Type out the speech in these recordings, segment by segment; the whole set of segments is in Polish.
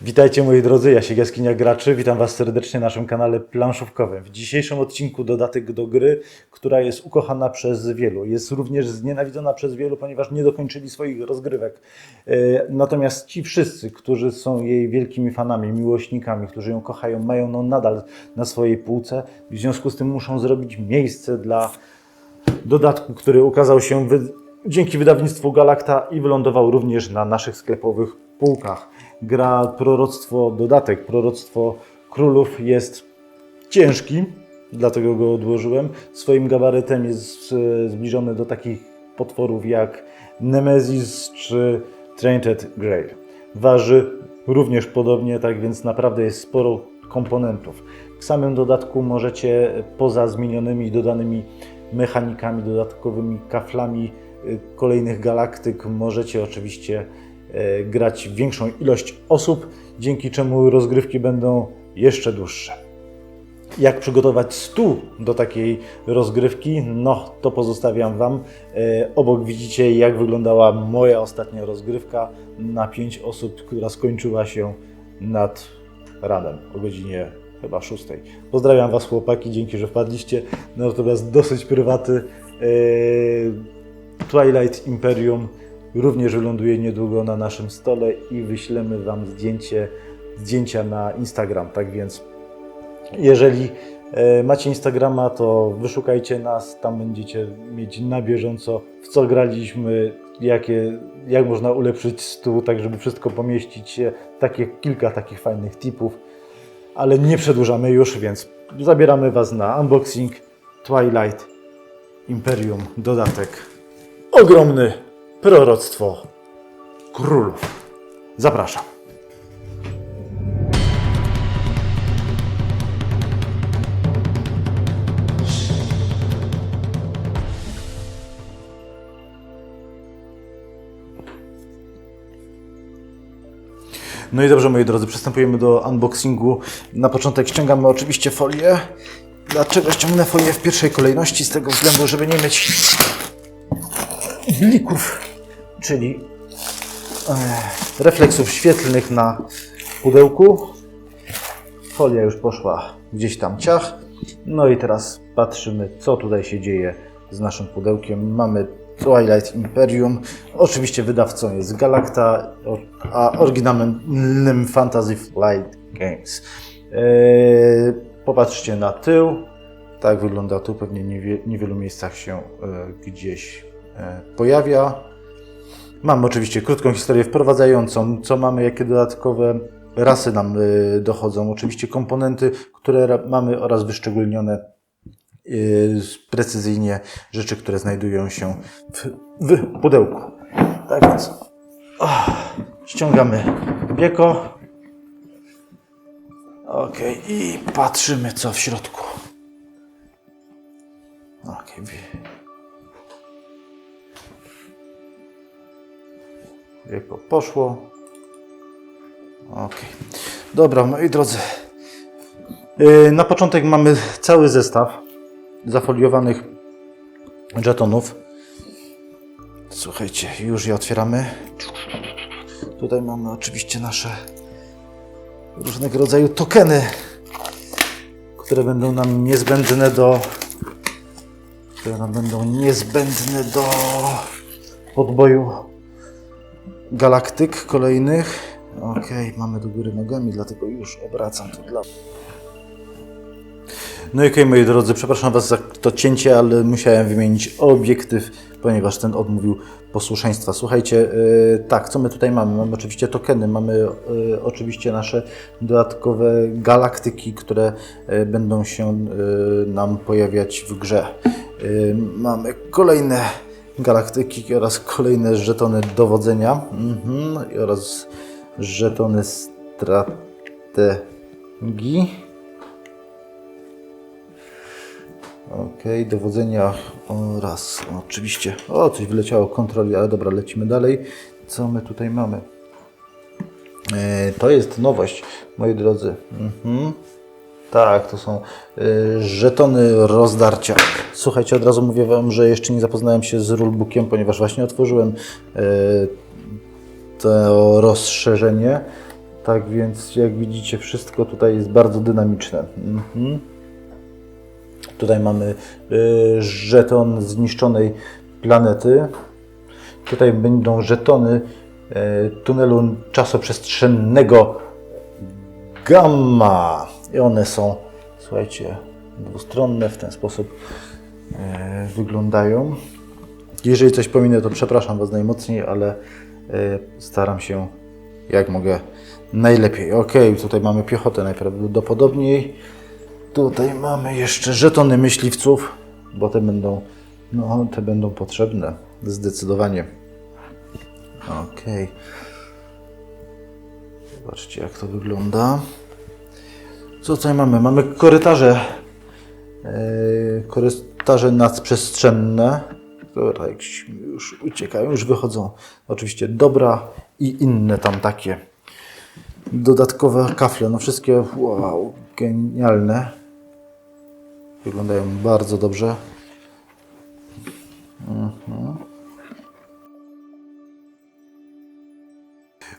Witajcie moi drodzy, ja się Jaskinia Graczy, witam Was serdecznie na naszym kanale planszówkowym. W dzisiejszym odcinku dodatek do gry, która jest ukochana przez wielu. Jest również znienawidzona przez wielu, ponieważ nie dokończyli swoich rozgrywek. E, Natomiast ci wszyscy, którzy są jej wielkimi fanami, miłośnikami, którzy ją kochają, mają ją nadal na swojej półce. W związku z tym muszą zrobić miejsce dla dodatku, który ukazał się wy... dzięki wydawnictwu Galacta i wylądował również na naszych sklepowych półkach. Gra Proroctwo, dodatek Proroctwo Królów jest ciężki, dlatego go odłożyłem. Swoim gabarytem jest e, zbliżony do takich potworów jak Nemesis czy Tainted Grail. Waży również podobnie, tak więc naprawdę jest sporo komponentów. W samym dodatku możecie poza zmienionymi dodanymi mechanikami, dodatkowymi kaflami y, kolejnych galaktyk możecie oczywiście e, grać w większą ilość osób, dzięki czemu rozgrywki będą jeszcze dłuższe. Jak przygotować stół do takiej rozgrywki? No, to pozostawiam Wam. E, Obok widzicie, jak wyglądała moja ostatnia rozgrywka na 5 osób, która skończyła się nad ranem o godzinie chyba 6. Pozdrawiam Was, chłopaki, dzięki, że wpadliście. Natomiast dosyć prywaty. e, Twilight Imperium również wyląduje niedługo na naszym stole i wyślemy Wam zdjęcie, zdjęcia na Instagram. Tak więc jeżeli e, macie Instagrama, to wyszukajcie nas, tam będziecie mieć na bieżąco w co graliśmy, jakie, jak można ulepszyć stół, tak żeby wszystko pomieścić się, takie, kilka takich fajnych tipów, ale nie przedłużamy już, więc zabieramy Was na unboxing Twilight Imperium, dodatek. Ogromny proroctwo królów. Zapraszam. No i dobrze, moi drodzy, przystępujemy do unboxingu. Na początek ściągamy oczywiście folię. Dlaczego ściągnę folię w pierwszej kolejności? Z tego względu, żeby nie mieć blików, czyli e, refleksów świetlnych na pudełku. Folia już poszła gdzieś tam ciach. No i teraz patrzymy, co tutaj się dzieje z naszym pudełkiem. Mamy Twilight Imperium. Oczywiście wydawcą jest Galacta, a oryginalnym Fantasy Flight Games. Eee, Popatrzcie na tył. Tak wygląda tu, pewnie niewie, niewielu miejscach się e, gdzieś e, pojawia. Mamy oczywiście krótką historię wprowadzającą, co mamy, jakie dodatkowe rasy nam y, dochodzą. Oczywiście komponenty, które mamy oraz wyszczególnione y, precyzyjnie rzeczy, które znajdują się w, w pudełku. Tak więc oh, ściągamy bieko. Ok, i patrzymy co w środku. Ok, Wieko poszło. Ok. Dobra, moi drodzy. Yy, Na początek mamy cały zestaw zafoliowanych żetonów. Słuchajcie, już je otwieramy. Tutaj mamy oczywiście nasze różnego rodzaju tokeny, które będą nam niezbędne do które nam będą niezbędne do podboju galaktyk kolejnych. Okej, mamy do góry nogami, dlatego już obracam to dla. No i okej, moi drodzy, przepraszam Was za to cięcie, ale musiałem wymienić obiektyw, ponieważ ten odmówił posłuszeństwa. Słuchajcie, yy, tak, co my tutaj mamy? Mamy oczywiście tokeny, mamy yy, oczywiście nasze dodatkowe galaktyki, które yy, będą się yy, nam pojawiać w grze. Yy, mamy kolejne galaktyki oraz kolejne żetony dowodzenia mhm, oraz żetony strategii. Okej, dowodzenia oraz oczywiście. O, coś wyleciało kontroli, ale dobra, lecimy dalej. Co my tutaj mamy? E, to jest nowość, moi drodzy. Mhm. Tak, to są y, żetony rozdarcia. Słuchajcie, od razu mówię Wam, że jeszcze nie zapoznałem się z rulebookiem, ponieważ właśnie otworzyłem y, to rozszerzenie. Tak więc, jak widzicie, wszystko tutaj jest bardzo dynamiczne. Mhm. Tutaj mamy y, żeton zniszczonej planety. Tutaj będą żetony y, tunelu czasoprzestrzennego Gamma. I one są, słuchajcie, dwustronne w ten sposób e, wyglądają. Jeżeli coś pominę, to przepraszam Was najmocniej, ale e, staram się jak mogę najlepiej. Ok, tutaj mamy piechotę najprawdopodobniej. Tutaj mamy jeszcze żetony myśliwców, bo te będą, no, te będą potrzebne zdecydowanie. Ok. Zobaczcie, jak to wygląda. Co tutaj mamy? Mamy korytarze, yy, korytarze nadprzestrzenne, które już uciekają, już wychodzą. Oczywiście dobra i inne tam takie dodatkowe kafle. No wszystkie, wow, genialne. Wyglądają bardzo dobrze.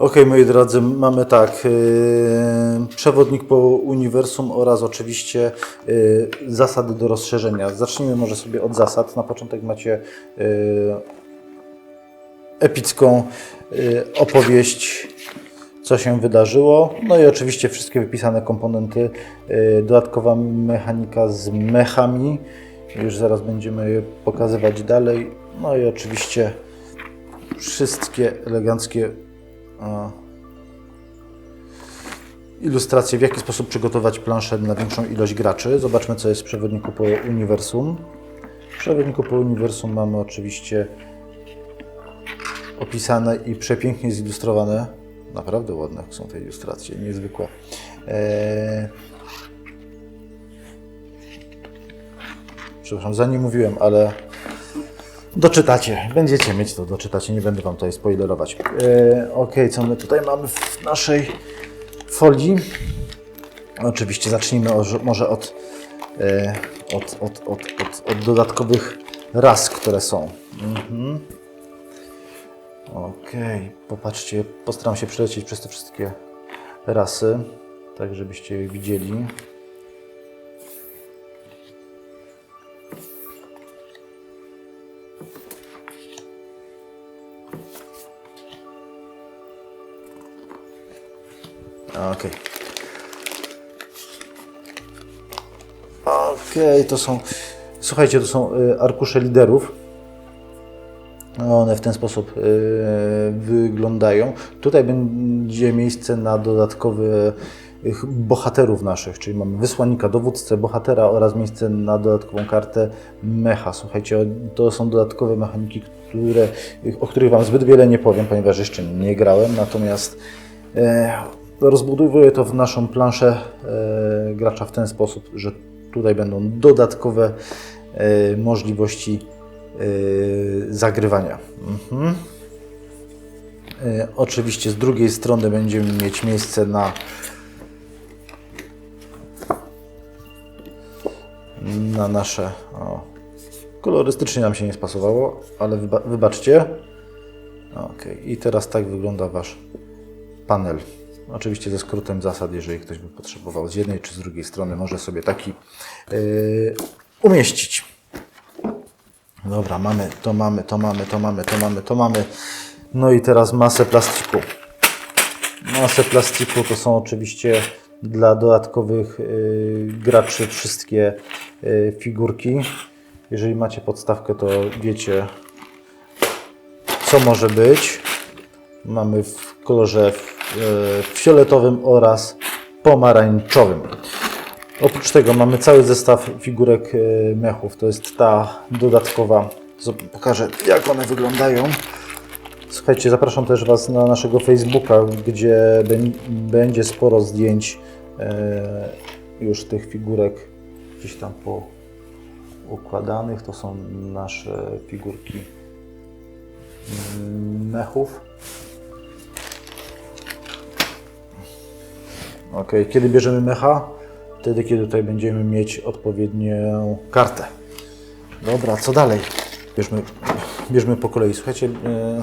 Ok, moi drodzy, mamy tak, yy, przewodnik po uniwersum oraz oczywiście yy, zasady do rozszerzenia. Zacznijmy może sobie od zasad. Na początek macie yy, epicką opowieść, co się wydarzyło. No i oczywiście wszystkie wypisane komponenty, dodatkowa mechanika z mechami. Już zaraz będziemy je pokazywać dalej. No i oczywiście wszystkie eleganckie a, ilustracje, w jaki sposób przygotować planszę na większą ilość graczy. Zobaczmy, co jest w przewodniku po uniwersum. W przewodniku po uniwersum mamy oczywiście opisane i przepięknie zilustrowane. Naprawdę ładne są te ilustracje, niezwykłe. Eee... Przepraszam, za nie mówiłem, ale Doczytacie, będziecie mieć to, doczytacie, nie będę Wam tutaj spoilerować. E, ok, co my tutaj mamy w naszej folii? Oczywiście zacznijmy o, może od, e, od, od, od, od, od dodatkowych ras, które są. Mhm. Ok, popatrzcie, postaram się przelecieć przez te wszystkie rasy, tak żebyście je widzieli. Okej. Okej, to są. Słuchajcie, to są y, arkusze liderów. One w ten sposób y, wyglądają. Tutaj będzie miejsce na dodatkowych bohaterów naszych, czyli mamy wysłannika, dowódcę, bohatera oraz miejsce na dodatkową kartę mecha. Słuchajcie, to są dodatkowe mechaniki, które, o których Wam zbyt wiele nie powiem, ponieważ jeszcze nie grałem, natomiast e, rozbudowuję to w naszą planszę e, gracza w ten sposób, że tutaj będą dodatkowe e, możliwości e, zagrywania. Mhm. Oczywiście z drugiej strony będziemy mieć miejsce na na nasze o, kolorystycznie nam się nie spasowało, ale wyba wybaczcie. Ok, i teraz tak wygląda Wasz panel. Oczywiście ze skrótem zasad, jeżeli ktoś by potrzebował z jednej czy z drugiej strony, może sobie taki yy, umieścić. Dobra, mamy, to mamy, to mamy, to mamy, to mamy, to mamy. No i teraz masę plastiku. Masę plastiku to są oczywiście dla dodatkowych yy, graczy wszystkie yy, figurki. Jeżeli macie podstawkę, to wiecie, co może być. Mamy w kolorze fioletowym oraz pomarańczowym. Oprócz tego mamy cały zestaw figurek e, mechów. To jest ta dodatkowa. Pokażę jak one wyglądają. Słuchajcie, zapraszam też Was na naszego Facebooka, gdzie będzie sporo zdjęć e, już tych figurek gdzieś tam po układanych. To są nasze figurki mechów. Ok, kiedy bierzemy mecha? Wtedy, kiedy tutaj będziemy mieć odpowiednią kartę. Dobra, co dalej? Bierzmy, bierzmy po kolei. Słuchajcie, e,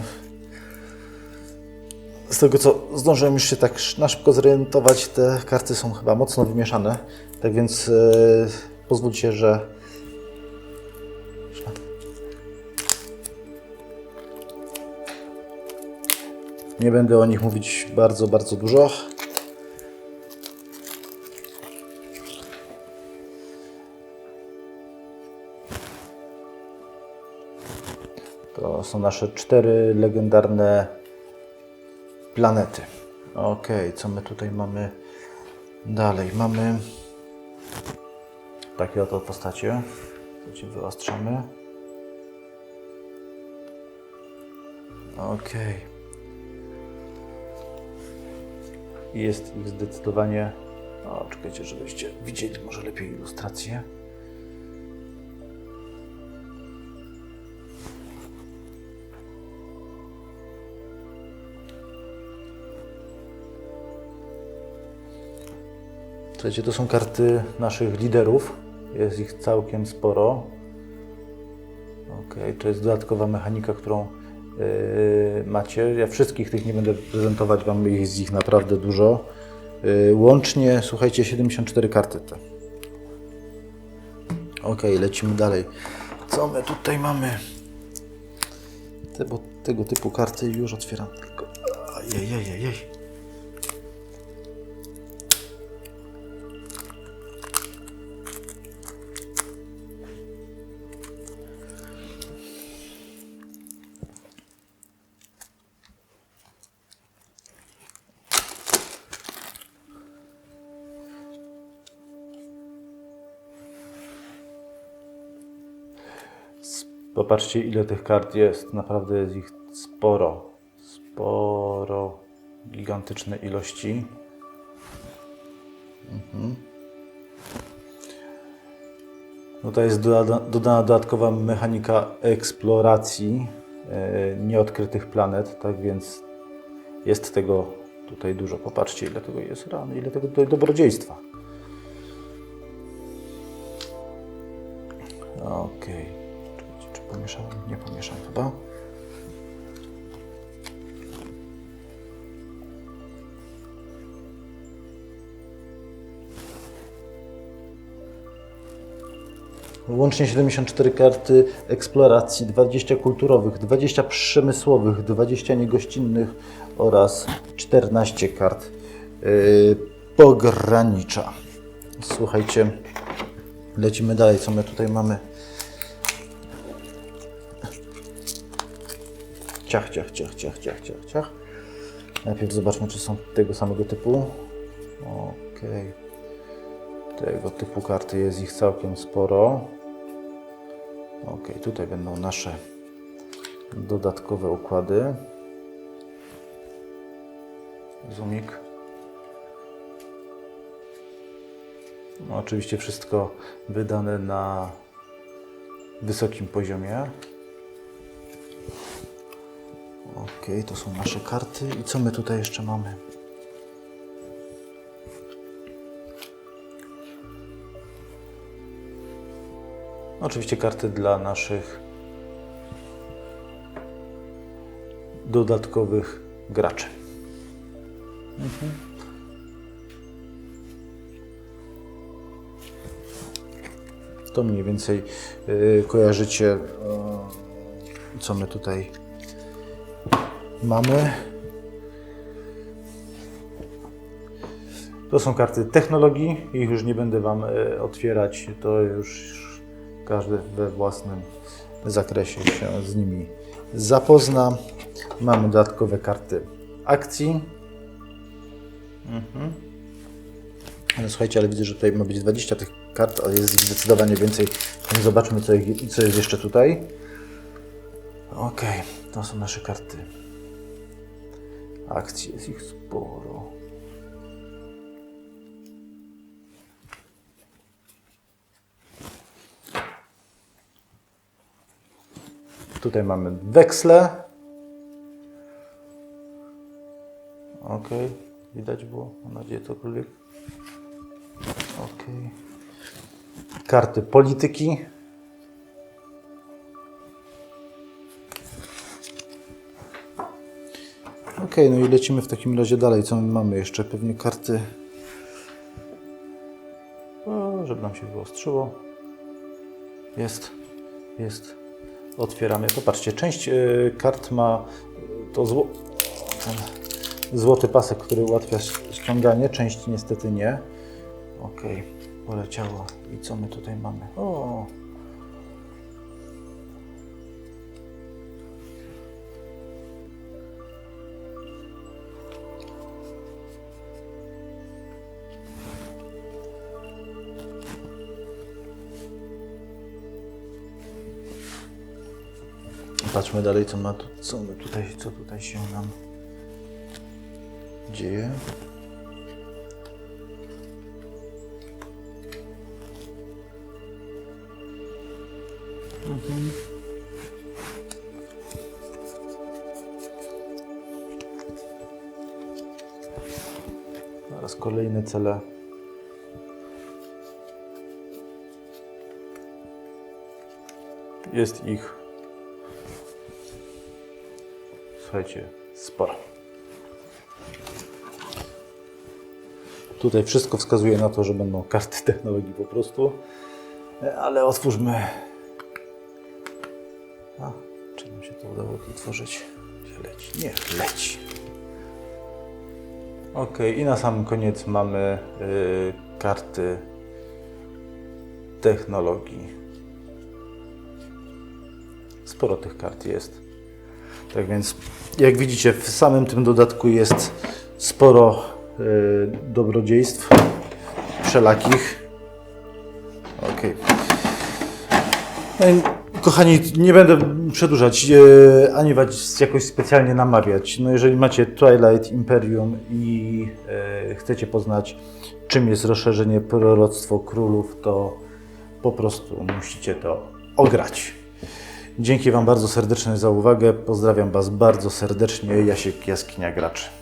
Z tego co zdążyłem już się tak na szybko zorientować, te karty są chyba mocno wymieszane. Tak więc e, pozwólcie, że. Nie będę o nich mówić bardzo, bardzo dużo. To są nasze cztery legendarne planety. Ok, co my tutaj mamy dalej? Mamy takie oto postacie. Słuchajcie, wyostrzamy. Ok. Jest ich zdecydowanie. O, czekajcie, żebyście widzieli może lepiej ilustrację. Słuchajcie, to są karty naszych liderów. Jest ich całkiem sporo. Ok, to jest dodatkowa mechanika, którą yy, macie. Ja wszystkich tych nie będę prezentować, Wam z ich naprawdę dużo. Yy, łącznie, słuchajcie, 74 karty te. Ok, lecimy dalej. Co my tutaj mamy? Te, bo tego typu karty już otwieram tylko. Ajajajajaj. Popatrzcie, ile tych kart jest. Naprawdę jest ich sporo. Sporo. Gigantyczne ilości. Mhm. Tutaj jest doda- dodana dodatkowa mechanika eksploracji e, nieodkrytych planet, tak więc jest tego tutaj dużo. Popatrzcie, ile tego jest rany, ile tego tutaj dobrodziejstwa. Okej. Czy pomieszałem? Nie pomieszałem chyba. Łącznie 74 karty eksploracji, 20 kulturowych, 20 przemysłowych, 20 niegościnnych oraz 14 kart yy, pogranicza. Słuchajcie, lecimy dalej. Co my tutaj mamy? Ciach, ciach, ciach, ciach, ciach, ciach, ciach. Najpierw zobaczmy, czy są tego samego typu. Okej. Tego typu karty jest ich całkiem sporo. Ok, tutaj będą nasze dodatkowe układy. Zoomik. No, oczywiście wszystko wydane na wysokim poziomie. Ok, to są nasze karty. I co my tutaj jeszcze mamy? Oczywiście karty dla naszych dodatkowych graczy. Mhm. To mniej więcej y, kojarzycie, y, co my tutaj mamy. To są karty technologii, ich już nie będę Wam e, otwierać, to już każdy we własnym zakresie się z nimi zapozna. Mamy dodatkowe karty akcji. Mhm. Ale słuchajcie, ale widzę, że tutaj ma być 20 tych kart, ale jest ich zdecydowanie więcej. Więc Zobaczmy, co, co jest jeszcze tutaj. Ok, to są nasze karty. Akcji jest ich sporo. Tutaj mamy weksle. Ok, widać było, mam nadzieję cokolwiek. Ok. Karty polityki. No i lecimy w takim razie dalej. Co my mamy jeszcze? Pewnie karty. O, żeby nam się wyostrzyło. Jest, jest. Otwieramy. Popatrzcie, część y, kart ma y, to zło... ten złoty pasek, który ułatwia ściąganie. Część niestety nie. Okej, poleciało. I co my tutaj mamy? O! Patrzmy dalej, co, ma tu, co, tutaj, co tutaj się nam dzieje. Mhm. Teraz kolejne cele. Jest ich Słuchajcie, sporo. Tutaj wszystko wskazuje na to, że będą karty technologii po prostu. Ale otwórzmy. A, czy nam się to udało utworzyć? Gdzie leci? Nie, leci. Ok, i na sam koniec mamy y, karty technologii. Sporo tych kart jest. Tak więc, jak widzicie, w samym tym dodatku jest sporo y, dobrodziejstw wszelakich. Ok. Kochani, nie będę przedłużać, e, ani was jakoś specjalnie namawiać. No jeżeli macie Twilight Imperium i e, chcecie poznać, czym jest rozszerzenie Proroctwo Królów, to po prostu musicie to ograć. Dzięki Wam bardzo serdecznie za uwagę. Pozdrawiam Was bardzo serdecznie. Jasiek Jaskinia Graczy.